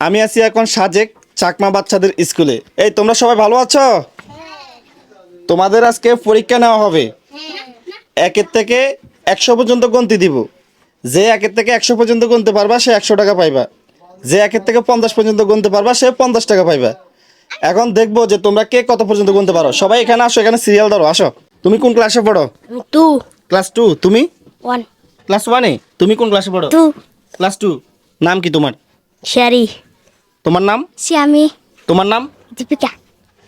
আমি আছি এখন সাজেক চাকমা বাচ্চাদের স্কুলে। এই তোমরা সবাই ভালো আছো? তোমাদের আজকে পরীক্ষা নেওয়া হবে। একের থেকে একশো পর্যন্ত গন্তি দিব। যে একের থেকে একশো পর্যন্ত গুনতে পারবা সে একশো টাকা পাইবা। যে একের থেকে পঞ্চাশ পর্যন্ত গুনতে পারবা সে পঞ্চাশ টাকা পাইবা। এখন দেখব যে তোমরা কে কত পর্যন্ত গুনতে পারো। সবাই এখানে আসো এখানে সিরিয়াল ধরো আসো। তুমি কোন ক্লাসে পড়ো? টু। ক্লাস টু তুমি? ওয়ান। ক্লাস ওয়ানে তুমি কোন ক্লাসে পড়ো? টু। ক্লাস টু নাম কি তোমার? শেরি তোমার নাম? শ্যামি। তোমার নাম? দীপিকা।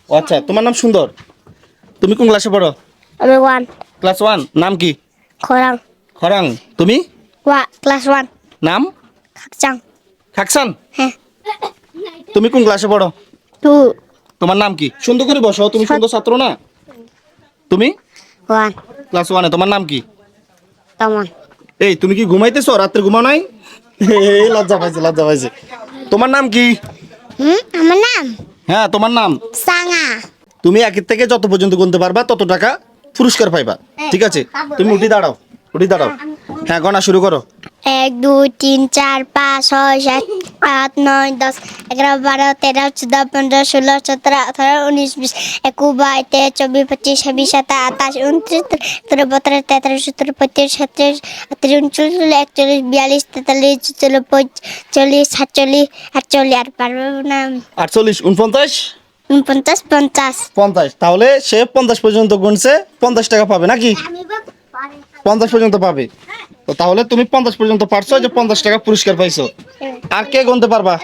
ও আচ্ছা তোমার নাম সুন্দর। তুমি কোন ক্লাসে পড়ো? আমি ওয়ান ক্লাস ওয়ান নাম কি? খরাং। খরাং। তুমি? ওয়া ক্লাস ওয়ান নাম? খাকচাং। খাকসান হ্যাঁ। তুমি কোন ক্লাসে পড়ো? টু। তোমার নাম কি? সুন্দর করে বসো তুমি সুন্দর ছাত্র না? তুমি? ওয়ান। ক্লাস ওয়ানে তোমার নাম কি? তমন। এই তুমি কি ঘুমাইতেছো? রাত্রে ঘুমাও নাই? লজ্জা পাইছে লজ্জা পাইছে। তোমার নাম কি? হুম আমার নাম? হ্যাঁ তোমার নাম? সাঙা। তুমি একের থেকে যত পর্যন্ত গুনতে পারবা তত টাকা পুরস্কার পাইবা। ঠিক আছে? তুমি উঠি দাঁড়াও উঠি দাঁড়াও। হ্যাঁ গণা শুরু করো। এক দুই তিন চার পাঁচ ছয় সাত আট নয় দশ এগারো বারো তেরো চোদ্দ পনেরো ষোলো সতেরো আঠারো উনিশ বিশ একুশ বাইশ তেইশ চব্বিশ পঁচিশ ছাব্বিশ সাতাশ আঠাশ উনত্রিশ তেরো বত্রিশ তেত্রিশ সত্তর পঁয়ত্রিশ সাতত্রিশ আটত্রিশ উনচল্লিশ একচল্লিশ বিয়াল্লিশ তেতাল্লিশ চুচল্লিশ পঁয়তাল্লিশ সাতচল্লিশ আটচল্লিশ আর পারব না। আটচল্লিশ উনপঞ্চাশ? উনপঞ্চাশ পঞ্চাশ। পঞ্চাশ তাহলে সে পঞ্চাশ পর্যন্ত গুনছে পঞ্চাশ টাকা পাবে নাকি? পঞ্চাশ পর্যন্ত পাবে। তো তাহলে তুমি পঞ্চাশ পর্যন্ত পারছ যে পঞ্চাশ টাকা পুরস্কার পাইছো। আর কে গুনতে পারবা।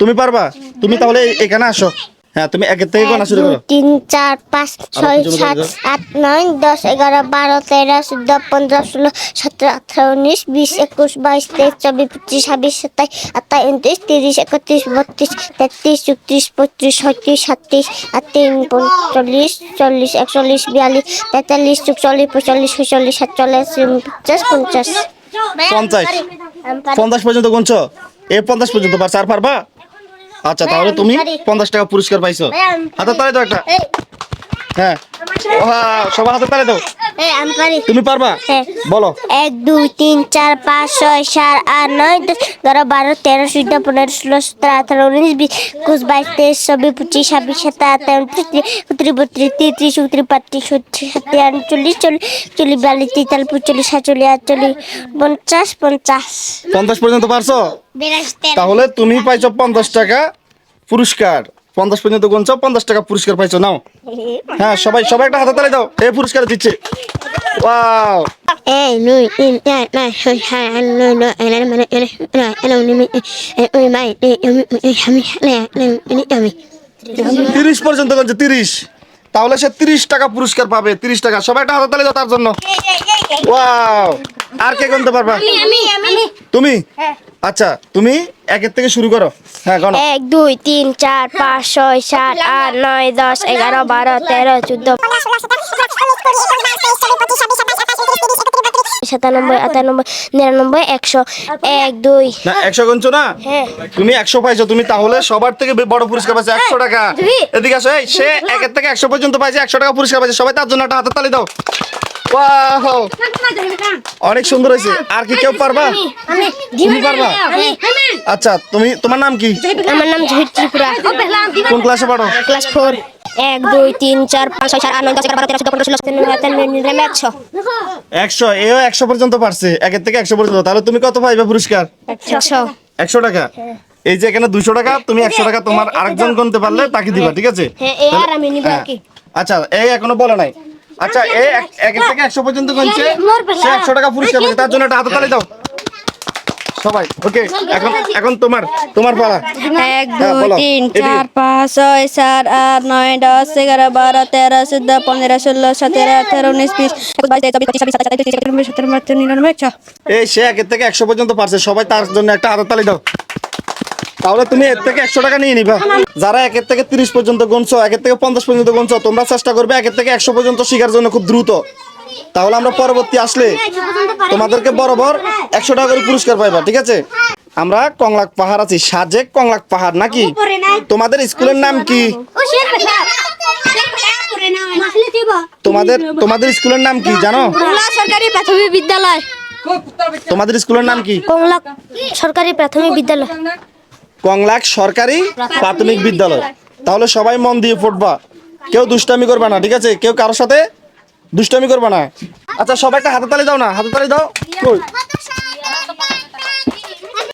তুমি পারবা? তুমি তাহলে এখানে আসো। হ্যাঁ তুমি একের থেকে গোনা শুরু করো? তিন চার পাঁচ ছয় সাত। আট নয় দশ এগারো বারো তেরো চোদ্দ পনেরো ষোলো সতেরো আঠারো উনিশ বিশ একুশ বাইশ তেইশ চব্বিশ পঁচিশ ছাব্বিশ সাতাশ আঠাশ উনত্রিশ তিরিশ একত্রিশ বত্রিশ তেত্রিশ চৌত্রিশ পঁয়ত্রিশ ছয়ত্রিশ সাতত্রিশ আটত্রিশ পঁয়তাল্লিশ চল্লিশ একচল্লিশ বিয়াল্লিশ তেতাল্লিশ চুয়াল্লিশ পঁয়তাল্লিশ ছয়চল্লিশ সাতচল্লিশ পঞ্চাশ পঞ্চাশ। পঞ্চাশ। পঞ্চাশ পর্যন্ত গুনছো? এ পঞ্চাশ পর্যন্ত পারছ? আর পারবা? আচ্ছা তাহলে তুমি পঞ্চাশ টাকা পুরস্কার পাইছো। হাতে তালে দাও একটা। হ্যাঁ। সবার হাতে তালে দাও। তুমি পারবা? হ্যাঁ। বলো। এক দুই তিন চার পাঁচ ছয় সাত আট নয় দশ এগারো বারো তেরো চৌদ্দ পনেরো ষোলো সতেরো আঠারো উনিশ বিশ একুশ বাইশ তেইশ চব্বিশ পঁচিশ ছাব্বিশ সাতাশ আঠাশ উনত্রিশ উনত্রিশ বত্রিশ তেত্রিশ চৌত্রিশ পঁয়ত্রিশ ছত্রিশ সাতত্রিশ আটচল্লিশ চল্লিশ চল্লিশ বিয়াল্লিশ তেতাল্লিশ পঁয়তাল্লিশ সাতচল্লিশ আটচল্লিশ পঞ্চাশ পঞ্চাশ। পঞ্চাশ পর্যন্ত পারছ? তাহলে তুমি পাইছো পঞ্চাশ টাকা পুরস্কার। পঞ্চাশ পর্যন্ত গুনছো পঞ্চাশ টাকা পুরস্কার পাইছো নাও হ্যাঁ সবাই সবাই একটা হাতে তালে দাও এই পুরস্কার দিচ্ছে ওয়াও তিরিশ পর্যন্ত গুনছে তিরিশ তাহলে সে তিরিশ টাকা পুরস্কার পাবে তিরিশ টাকা সবাই একটা হাতে তালে দাও তার জন্য ওয়াও আর কে গুনতে পারবা? তুমি? আচ্ছা তুমি একের থেকে শুরু করো। হ্যাঁ গণ এক দুই তিন চার পাঁচ ছয় সাত আট নয় দশ এগারো বারো তেরো চোদ্দ। সাতানব্বই আটানব্বই নিরানব্বই একশো। এক দুই। না একশো গুনছো না? হ্যাঁ। তুমি একশো পাইছো তুমি তাহলে সবার থেকে বড় পুরস্কার পাইছো একশো টাকা। এদিকে আসো এই সে একের থেকে একশো পর্যন্ত পাইছে একশো টাকা পুরস্কার পাইছে। সবাই তার জন্য একটা হাতে তালি দাও। অনেক সুন্দর হয়েছে। আর কি কেউ পারবা? তুমি পারবা? আচ্ছা তুমি তোমার নাম কি? আমার নাম জহির ত্রিপুরা। কোন ক্লাসে পড়ো? Class four. এক দুই তিন চার পাঁচ ছয় সাত আট নয় দশ এগারো বারো তেরো চোদ্দ পনেরো ষোলো সতেরো আঠারো একশো। একশো এও একশো পর্যন্ত পারছে। একের থেকে একশো পর্যন্ত। তাহলে তুমি কত পাইবে পুরস্কার? একশো। একশো টাকা? এই যে এখানে দুশো টাকা তুমি একশো টাকা তোমার আরেকজন গুনতে পারলে তাকে দিবা ঠিক আছে? হ্যাঁ এই আর আমি নিব আর হ্যাঁ। কি। আচ্ছা এই এখনও বলে নাই। আচ্ছা এই এক- থেকে একশো পর্যন্ত গুনছে সে একশো টাকা পুরস্কার পাচ্ছে তার জন্য একটা হাতে তালি দাও। সবাই ওকে এখন এখন তোমার তোমার পালা। এক হ্যাঁ, দুই। তিন। চার পাঁচ ছয় সাত আট নয় দশ এগারো বারো তেরো চোদ্দ পনেরো ষোলো সতেরো আঠারো উনিশ বিশ। এই সে একের থেকে একশো পর্যন্ত পারছে। সবাই তার জন্য একটা হাতে তালি দাও। তাহলে তুমি এর থেকে একশো টাকা নিয়ে নিবা। যারা একের থেকে তিরিশ পর্যন্ত গুনছো একের থেকে পঞ্চাশ পর্যন্ত গুনছো তোমরা চেষ্টা করবে একের থেকে একশো পর্যন্ত শেখার জন্য খুব দ্রুত। তাহলে আমরা পরবর্তী আসলে তোমাদেরকে বরাবর একশো টাকা করে পুরস্কার পাইবা ঠিক আছে? আমরা কংলাক পাহাড় আছি। সাজেক কংলাক পাহাড় নাকি? তোমাদের স্কুলের নাম কি? তোমাদের তোমাদের স্কুলের নাম কি জানো? সরকারি প্রাথমিক বিদ্যালয়। তোমাদের স্কুলের নাম কি? কমলা সরকারি প্রাথমিক বিদ্যালয়। কংলাক সরকারি প্রাথমিক বিদ্যালয়। তাহলে সবাই মন দিয়ে পড়বা কেউ দুষ্টামি করবা না, ঠিক আছে? কেউ কারোর সাথে দুষ্টামি করবা না। আচ্ছা সবাই একটা হাতে তালি দাও না, হাতে তালি দাও।